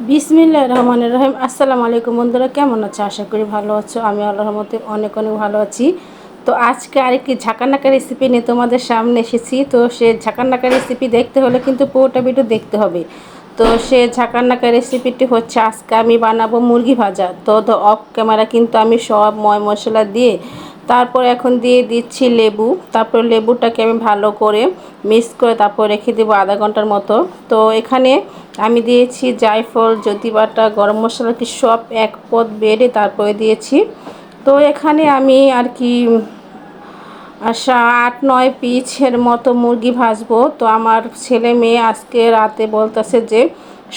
বিসমিল্লাহ রহমানের রহিম। আসসালামু আলাইকুম বন্ধুরা, কেমন আছো? আশা করি ভালো আছো। আমি আল্লাহর মতে অনেক অনেক ভালো আছি। তো আজকে আরেকটি ঝাঁকানাকা রেসিপি নিয়ে তোমাদের সামনে এসেছি। তো সে ঝাঁকানাকা রেসিপি দেখতে হলে কিন্তু পুরোটা ভিডিও দেখতে হবে। তো সে ঝাঁকানাকা রেসিপিটি হচ্ছে, আজকে আমি বানাবো মুরগি ভাজা। তো অফ ক্যামেরা কিন্তু আমি সব ময় মশলা দিয়ে তারপর এখন দিয়ে দিচ্ছি লেবু। তারপর লেবুটাকে আমি ভালো করে মিক্স করে তারপর রেখে দেবো আধা ঘণ্টার মতো। তো এখানে আমি দিয়েছি জায়ফল জ্যোতিবাটা গরম মশলা, কি সব এক পদ বেড়ে তারপরে দিয়েছি। তো এখানে আমি আর কি আট নয় পিছের মতো মুরগি ভাজবো। তো আমার ছেলে মেয়ে আজকে রাতে বলতেছে যে,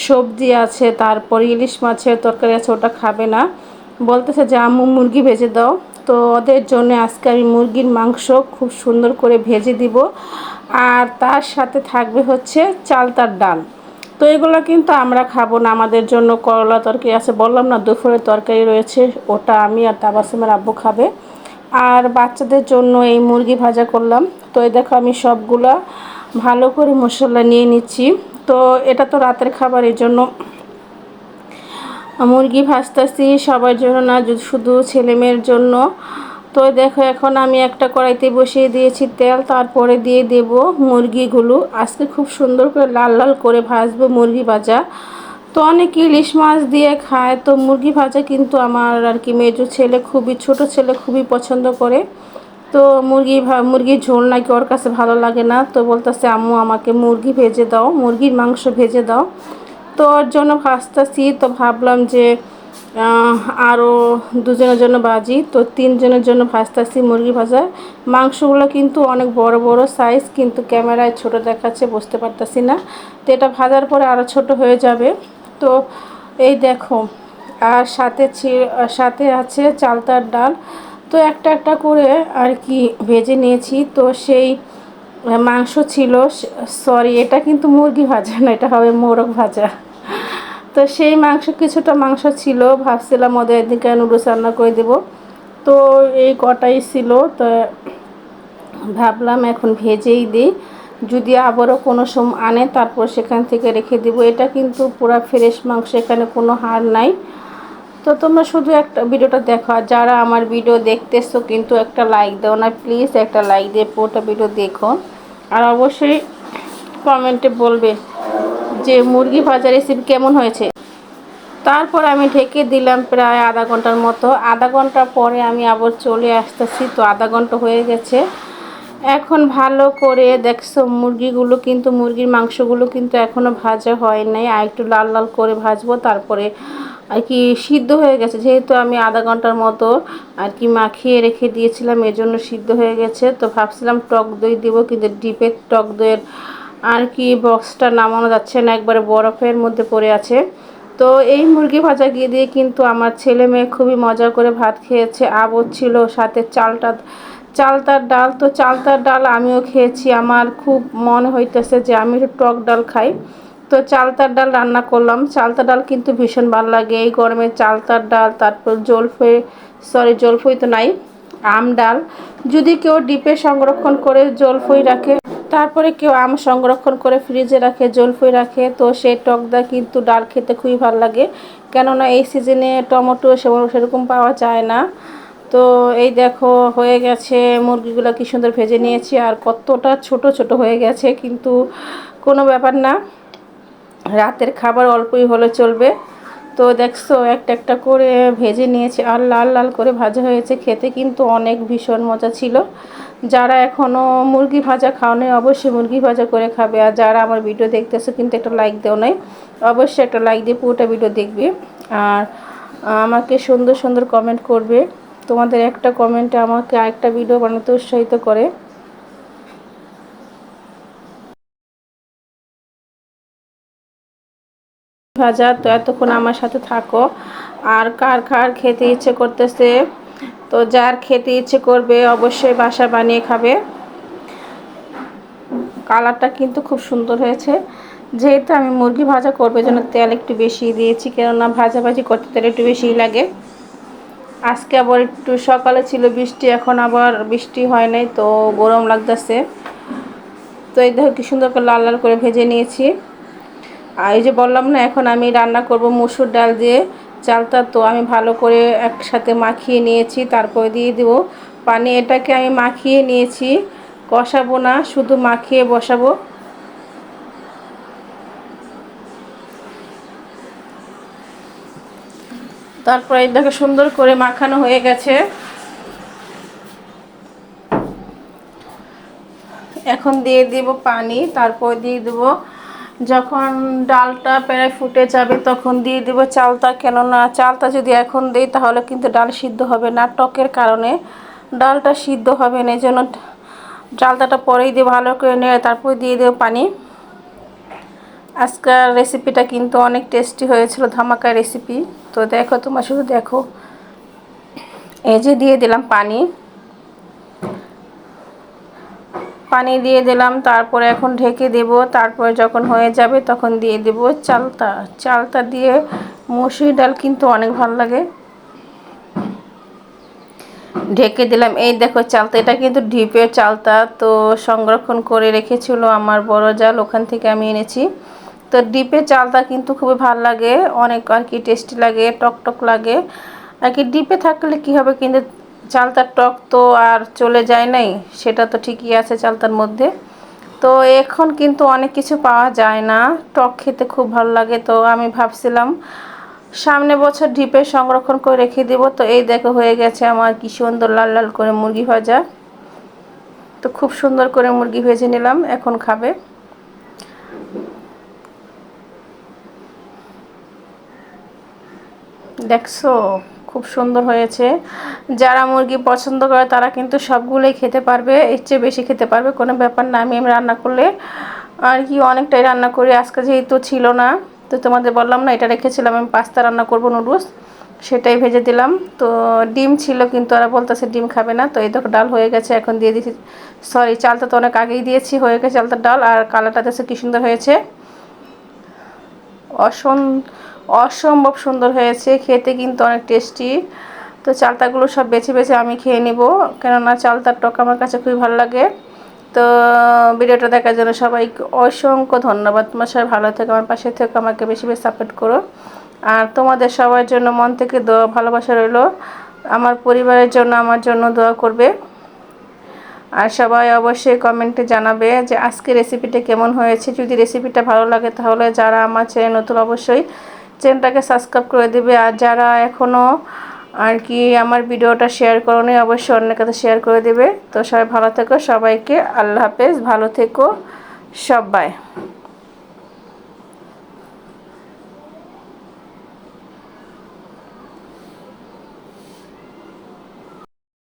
সবজি আছে, তারপর ইলিশ মাছের তরকারি আছে, ওটা খাবে না। বলতেছে যে, আম্মু মুরগি ভেজে দাও। তো ওদের জন্য আজকে আমি মুরগির মাংস খুব সুন্দর করে ভেজে দিব। আর তার সাথে থাকবে হচ্ছে চালতার ডাল। তো এগুলো কিন্তু আমরা খাব না, আমাদের জন্য করলা তরকারি আছে, বললাম না দুপুরের তরকারি রয়েছে, ওটা আমি আর তাবাসুমের আব্বু খাবে। আর বাচ্চাদের জন্য এই মুরগি ভাজা করলাম। তো এই দেখো আমি সবগুলা ভালো করে মশলা নিয়ে নিচ্ছি। তো এটা তো রাতের খাবার, এই জন্য মুরগি ভাজতেছি, সবার জন্য না শুধু ছেলে মেয়ের জন্য। তো দেখো, এখন আমি একটা কড়াইতে বসিয়ে দিয়েছি তেল, তারপরে দিয়ে দেব মুরগিগুলো। আজকে খুব সুন্দর করে লাল লাল করে ভাজবো মুরগি ভাজা। তো অনেক ইলিশ মাছ দিয়ে খায়, তো মুরগি ভাজা কিন্তু আমার আর কি মেজো ছেলে, খুবই ছোট ছেলে, খুবই পছন্দ করে। তো মুরগি মুরগির ঝোল নাকি ওর কাছে ভালো লাগে না, তো বলতেছে, আম্মু, আমাকে মুরগি ভেজে দাও, মুরগির মাংস ভেজে দাও। তো ওর জন্য ভাজতেছি তো ভাবলাম যে আরও দুজনের জন্য বাজি তো তিনজনের জন্য ভাজতেছি মুরগি ভাজা মাংসগুলো কিন্তু অনেক বড় বড় সাইজ কিন্তু ক্যামেরায় ছোট দেখাচ্ছে, বুঝতে পারতেছি না। তো এটা ভাজার পরে আরও ছোট হয়ে যাবে। তো এই দেখো, আর সাথে সাথে আছে চালতার ডাল। তো একটা একটা করে আর কি ভেজে নিয়েছি, তো সেই মাংস ছিল সরি এটা কিন্তু মুরগি ভাজা না, এটা হবে মোরগ ভাজা। তো সেই মাংস, কিছুটা মাংস ছিল। ভাবছিলাম ওদের এদিকে নুডলস রান্না করে দেব। তো এই কটাই ছিল। তো ভাবলাম এখন ভেজেই দিই। যদি আবারও কোনো সময় আনে, তারপর সেখান থেকে রেখে দেব। এটা কিন্তু পুরো ফ্রেশ মাংস, এখানে কোনো হার নাই। তো তোমরা শুধু একটা ভিডিওটা দেখো। যারা আমার ভিডিও দেখতেছো, কিন্তু একটা লাইক দাও না প্লিজ একটা লাইক দিয়ে পুরোটা ভিডিও দেখো। আর অবশ্যই কমেন্টে বলবে যে মুরগি ভাজা রেসিপি কেমন হয়েছে। তারপর আমি ঢেকে দিলাম প্রায় আধা ঘণ্টার মতো। আধা ঘণ্টা পরে আমি আবার চলে আসতেছি, তো আধা ঘণ্টা হয়ে গেছে। এখন ভালো করে দেখছ, মুরগিগুলো কিন্তু, মুরগির মাংসগুলো কিন্তু এখনও ভাজা হয় নাই। আর একটু লাল লাল করে ভাজবো, তারপরে আর কি সিদ্ধ হয়ে গেছে। যেহেতু আমি আধা ঘণ্টার মতো আর কি মাখিয়ে রেখে দিয়েছিলাম, এজন্য সিদ্ধ হয়ে গেছে। তো ভাবছিলাম টক দই দিব, কিন্তু ডিপের টক দইয়ের আর কি বক্সটা নামানো যাচ্ছে না, একবারে বরফের মধ্যে পড়ে আছে। তো এই মুরগি ভাজা গিয়ে দিয়ে কিন্তু আমার ছেলে মেয়ে খুবই মজা করে ভাত খেয়েছে। আবর ছিল, সাথে চালটা, চালতার ডাল। তো চালতার ডাল আমিও খেয়েছি। আমার খুব মনে হইতেছে যে আমি টক ডাল খাই। তো চালতার ডাল রান্না করলাম। চালতার ডাল কিন্তু ভীষণ ভালো লাগে। এই গরমে চালতার ডাল, তারপর জলফই সরি জলফই তো নাই, আম ডাল। যদি কেউ ডিপে সংরক্ষণ করে জলফই রাখে তারপরে কেউ আম সংরক্ষণ করে ফ্রিজে রাখে, জলফই রাখে, তো সেই টকদা কিন্তু ডাল খেতে খুবই ভালো লাগে। কেননা এই সিজনে টমেটো সেরকম পাওয়া যায় না। তো এই দেখো, হয়ে গেছে মুরগিগুলো কি সুন্দর ভেজে নিয়েছি, আর কতটা ছোট ছোট হয়ে গেছে, কিন্তু কোনো ব্যাপার না। রাতের খাবার অল্পই হলে চলবে। তো দেখছ, একটা একটা করে ভেজে নিয়েছি। আর লাল লাল করে ভাজা হয়েছে খেতে, কিন্তু অনেক ভীষণ মজা ছিল। যারা এখনও মুরগি ভাজা খাও নাই অবশ্যই মুরগি ভাজা করে খাবে। আর যারা আমার ভিডিও দেখতেছে, কিন্তু একটা লাইক দেও নাই, অবশ্যই একটা লাইক দিয়ে পুরোটা ভিডিও দেখবে। আর আমাকে সুন্দর সুন্দর কমেন্ট করবে। তোমাদের একটা কমেন্টে আমাকে আরেকটা ভিডিও বানাতে উৎসাহিত করে। ভাজা, তো এতক্ষণ আমার সাথে থাকো। আর কার কার খেতে ইচ্ছে করতেছে? তো যার খেতে ইচ্ছে করবে, অবশ্যই বাসা বানিয়ে খাবে। কালারটা কিন্তু খুব সুন্দর হয়েছে। যেহেতু আমি মুরগি ভাজা করবে জন্য তেল একটু বেশি দিয়েছি, কেননা ভাজাভাজি করতে তেল একটু বেশিই লাগে। আজকে আবার একটু সকালে ছিল বৃষ্টি, এখন আবার বৃষ্টি হয় নাই, তো গরম লাগতেছে। তো এই দেখো কি সুন্দর করে লাল লাল করে ভেজে নিয়েছি। আর এই যে বললাম না, এখন আমি রান্না করব মুসুর ডাল দিয়ে চালটা। তো আমি ভালো করে একসাথে মাখিয়ে নিয়েছি, তারপরে দিয়ে দেবো পানি। এটাকে আমি মাখিয়ে নিয়েছি, কষাবো না, শুধু মাখিয়ে বসাবো। তারপরে দেখো সুন্দর করে মাখানো হয়ে গেছে। এখন দিয়ে দিব পানি, তারপর দিয়ে দেবো যখন ডালটা প্রায় ফুটে যাবে তখন দিয়ে দেবো চালটা। কেননা চালটা যদি এখন দিই তাহলে কিন্তু ডাল সিদ্ধ হবে না টকের কারণে। ডালটা সিদ্ধ হবে না, এই জন্য ডালটাটা পরেই দিয়ে ভালো করে নেড়ে তারপর দিয়ে দেবো পানি। আজকের রেসিপিটা কিন্তু অনেক টেস্টি হয়েছিল ধামাকা রেসিপি। তো দেখো, তোমার শুধু দেখো। এই যে দিয়ে দিলাম পানি। পানি দিয়ে দিলাম, তারপরে এখন ঢেকে দেব। তারপরে যখন হয়ে যাবে তখন দিয়ে দেব চালতা। চালতা দিয়ে মুসুরি ডাল কিন্তু অনেক ভালো লাগে। ঢেকে দিলাম। এই দেখো চালতা, এটা কিন্তু ঢিপের চালতা, তো সংরক্ষণ করে রেখেছিল আমার বড় জাল, ওখান থেকে আমি এনেছি। তো ডিপে চালটা কিন্তু খুবই ভালো লাগে, অনেক আর কি টেস্টি লাগে টক টক লাগে। আর কি ডিপে থাকলে কি হবে কিন্তু চালতার টক তো আর চলে যায় নাই, সেটা তো ঠিকই আছে চালতার মধ্যে। তো এখন কিন্তু অনেক কিছু পাওয়া যায় না, টক খেতে খুব ভালো লাগে, তো আমি ভাবছিলাম সামনে বছর ডিপে সংরক্ষণ করে রেখে দেবো, তো এই দেখো হয়ে গেছে আমার কি সুন্দর লাল লাল করে মুরগি ভাজা। তো খুব সুন্দর করে মুরগি ভেজে নিলাম, এখন খাবে। দেখছ? খুব সুন্দর হয়েছে। যারা মুরগি পছন্দ করে, তারা কিন্তু সবগুলোই খেতে পারবে। এর চেয়ে বেশি খেতে পারবে, কোনো ব্যাপার না। আমি রান্না করলে আর কি অনেকটাই রান্না করি। আজকে যেহেতু ছিল না, তো তোমাদের বললাম না, এটা রেখেছিলাম। আমি পাস্তা রান্না করব, নুডলস। সেটাই ভেজে দিলাম। তো ডিম ছিল, কিন্তু ওরা বলতেছে ডিম খাবে না। তো এই দেখো, ডাল হয়ে গেছে। এখন দিয়ে দিয়েছি সরি চালটা তো অনেক আগেই দিয়েছি। হয়ে গেছে চালটার ডাল। আর কালারটা দেখছে কী সুন্দর হয়েছে। অসন অসম্ভব সুন্দর হয়েছে, খেতে কিন্তু অনেক টেস্টি তো চালতাগুলো সব বেছে বেছে আমি খেয়ে নিব, কেননা চালতার টক আমার কাছে খুবই ভালো লাগে। তো ভিডিওটা দেখার জন্য সবাইকে অসংখ্য ধন্যবাদ। তোমার সবাই ভালো থেকে, আমার পাশে থেকে, আমাকে বেশি বেশি সাপোর্ট করো। আর তোমাদের সবার জন্য মন থেকে দোয়া, ভালোবাসা রইল। আমার পরিবারের জন্য আমার জন্য দোয়া করবে। আর সবাই অবশ্যই কমেন্টে জানাবে যে আজকে রেসিপিটা কেমন হয়েছে। যদি রেসিপিটা ভালো লাগে তাহলে যারা আমার চ্যানেল নতুন অবশ্যই চ্যানেলটাকে সাবস্ক্রাইব করে দেবে। আর যারা এখনও আর কি আমার ভিডিওটা শেয়ার করোনি, অবশ্যই অন্যের কাছে শেয়ার করে দেবে। তো সবাই ভালো থেকো, সবাইকে আল্লাহ হাফেজ, ভালো থেকো সবাই।